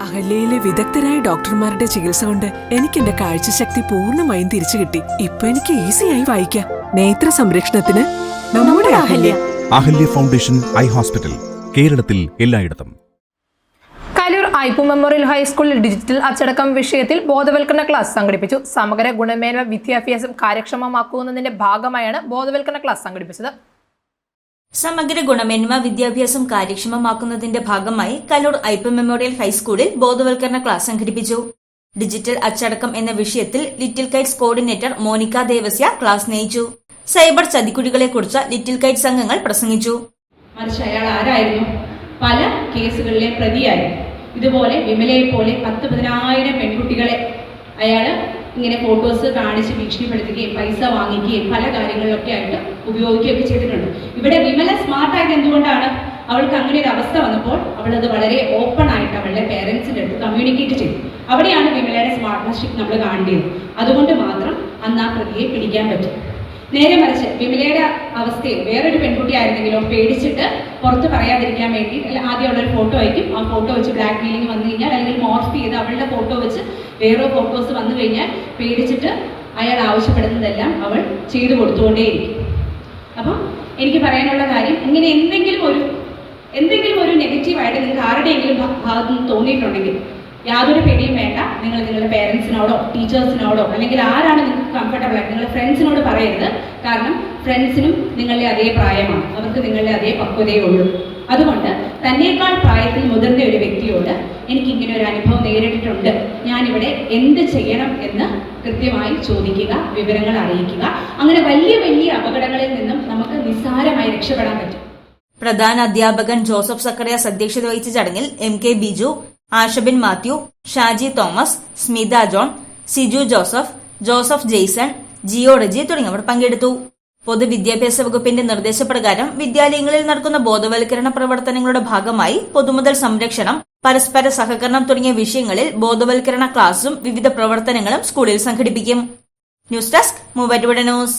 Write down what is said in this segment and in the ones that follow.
അഹല്യയിലെ വിദഗ്ധരായ ഡോക്ടർമാരുടെ ചികിത്സ കൊണ്ട് എനിക്ക് എന്റെ കാഴ്ചശക്തി പൂർണമായും തിരിച്ചു കിട്ടി. ഇപ്പൊ എനിക്ക് ഈസിയായി വായിക്കാം. നേത്ര സംരക്ഷണത്തിന് നമ്മുടെ Ahalya. Ahalya foundation eye hospital കേരളത്തിൽ എല്ലായിടത്തും. കലൂർ ഐപ്പു മെമ്മോറിയൽ ഹൈസ്കൂളിൽ ഡിജിറ്റൽ അച്ചടക്കം വിഷയത്തിൽ ബോധവൽക്കരണ ക്ലാസ് സംഘടിപ്പിച്ചു. സമഗ്ര ഗുണമേന്മ വിദ്യാഭ്യാസം കാര്യക്ഷമമാക്കുന്നതിന്റെ ഭാഗമായാണ് ബോധവൽക്കരണ ക്ലാസ് സംഘടിപ്പിച്ചത്. സമഗ്ര ഗുണമേന്മ വിദ്യാഭ്യാസം കാര്യക്ഷമമാക്കുന്നതിന്റെ ഭാഗമായി കലൂർ ഐപ്പ മെമ്മോറിയൽ ഹൈസ്കൂളിൽ ബോധവൽക്കരണ ക്ലാസ് സംഘടിപ്പിച്ചു. ഡിജിറ്റൽ അച്ചടക്കം എന്ന വിഷയത്തിൽ little kites coordinator Monica Devasya class നയിച്ചു സൈബർ ചതിക്കുഴികളെക്കുറിച്ച് ലിറ്റിൽ കൈറ്റ്സ് അംഗങ്ങൾ പ്രസംഗിച്ചു. അയാൾ ആരായിരുന്നു? പല കേസുകളിലെ പ്രതിയായിരുന്നു. ഇതുപോലെ വിമലയെ പോലെ പത്ത് പതിനായിരം പെൺകുട്ടികളെ അയാൾ ഇങ്ങനെ ഫോട്ടോസ് കാണിച്ച് ഭീഷണിപ്പെടുത്തുകയും പൈസ വാങ്ങിക്കുകയും പല കാര്യങ്ങളിലൊക്കെ ആയിട്ട് ഉപയോഗിക്കുകയൊക്കെ ചെയ്തിട്ടുണ്ട്. ഇവിടെ വിമല സ്മാർട്ടായത് എന്തുകൊണ്ടാണ് അവൾക്ക് അങ്ങനെ ഒരു അവസ്ഥ വന്നപ്പോൾ അവൾ അത് വളരെ ഓപ്പൺ ആയിട്ട് അവളുടെ പേരൻസിന്റെ അടുത്ത് കമ്മ്യൂണിക്കേറ്റ് ചെയ്തു. അവിടെയാണ് വിമലയുടെ സ്മാർട്ട്നർഷിപ്പ് നമ്മൾ കാണേണ്ടത് അതുകൊണ്ട് മാത്രം അന്ന് ആ പ്രതിയെ പിടിക്കാൻ പറ്റും. നേരെ മറിച്ച് വിമലയുടെ അവസ്ഥയിൽ വേറൊരു പെൺകുട്ടി ആയിരുന്നെങ്കിലോ പേടിച്ചിട്ട് പുറത്ത് പറയാതിരിക്കാൻ വേണ്ടി ആദ്യം അവളൊരു ഫോട്ടോ അയക്കും ആ ഫോട്ടോ വെച്ച് ബ്ലാക്ക് മെയിലിംഗ് വന്നു കഴിഞ്ഞാൽ അല്ലെങ്കിൽ മോർഫ് ചെയ്ത് അവളുടെ ഫോട്ടോ വെച്ച് വേറെ ഫോട്ടോസ് വന്നു കഴിഞ്ഞാൽ പേടിച്ചിട്ട് അയാൾ ആവശ്യപ്പെടുന്നതെല്ലാം അവൾ ചെയ്തു കൊടുത്തുകൊണ്ടേയിരിക്കും. അപ്പം എനിക്ക് പറയാനുള്ള കാര്യം ഇങ്ങനെ എന്തെങ്കിലും ഒരു എന്തെങ്കിലും ഒരു നെഗറ്റീവായിട്ട് നിങ്ങൾക്ക് ആരുടെയെങ്കിലും ഭാഗത്ത് നിന്ന് തോന്നിയിട്ടുണ്ടെങ്കിൽ യാതൊരു പേടിയും വേണ്ട. നിങ്ങൾ നിങ്ങളുടെ പേരൻസിനോടോ ടീച്ചേഴ്സിനോടോ അല്ലെങ്കിൽ ആരാണ് നിങ്ങൾക്ക് കംഫർട്ടബിൾ ആയിട്ട് നിങ്ങളുടെ ഫ്രണ്ട്സിനോട് പറയരുത്. കാരണം ഫ്രണ്ട്സിനും നിങ്ങളുടെ അതേ പ്രായമാണ്. അവർക്ക് നിങ്ങളുടെ അതേ പക്വതയേ ഉള്ളൂ. അതുകൊണ്ട് തന്നെക്കാൾ പ്രായത്തിൽ മുതിർന്ന ഒരു വ്യക്തിയോട് എനിക്ക് ഇങ്ങനെ ഒരു അനുഭവം നേരിട്ടിട്ടുണ്ട്. ഞാനിവിടെ എന്ത് ചെയ്യണം എന്ന് കൃത്യമായി ചോദിക്കുക വിവരങ്ങൾ അറിയിക്കുക. അങ്ങനെ വലിയ വലിയ അപകടങ്ങളിൽ നിന്നും നമുക്ക് നിസ്സാരമായി രക്ഷപ്പെടാൻ പറ്റും. പ്രധാന അധ്യാപകൻ ജോസഫ് സക്കറിയാസ് അധ്യക്ഷത വഹിച്ച ചടങ്ങിൽ എം കെ ബിജു ആഷബിൻ മാത്യു ഷാജി തോമസ് സ്മിത ജോൺ സിജു ജോസഫ് ജോസഫ് ജെയ്സൺ ജിയോ റജി തുടങ്ങിയവർ പങ്കെടുത്തു. പൊതുവിദ്യാഭ്യാസ വകുപ്പിന്റെ നിർദ്ദേശപ്രകാരം വിദ്യാലയങ്ങളിൽ നടക്കുന്ന ബോധവൽക്കരണ പ്രവർത്തനങ്ങളുടെ ഭാഗമായി പൊതുമുതൽ സംരക്ഷണം പരസ്പര സഹകരണം തുടങ്ങിയ വിഷയങ്ങളിൽ ബോധവൽക്കരണ ക്ലാസും വിവിധ പ്രവർത്തനങ്ങളും സ്കൂളിൽ സംഘടിപ്പിക്കും. News desk Muvattupuzha news.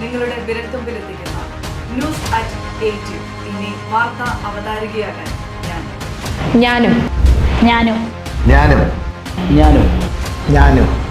നിങ്ങളുടെ വിരൽത്തുമ്പിലെത്തിക്കുന്ന ന്യൂസ് അറ്റ് എയ്റ്റ് ഇനി വാർത്ത അവതാരികയാകാൻ ഞാൻ. ഞാനും. ഞാനും. ഞാനും. ഞാനും. ഞാനും.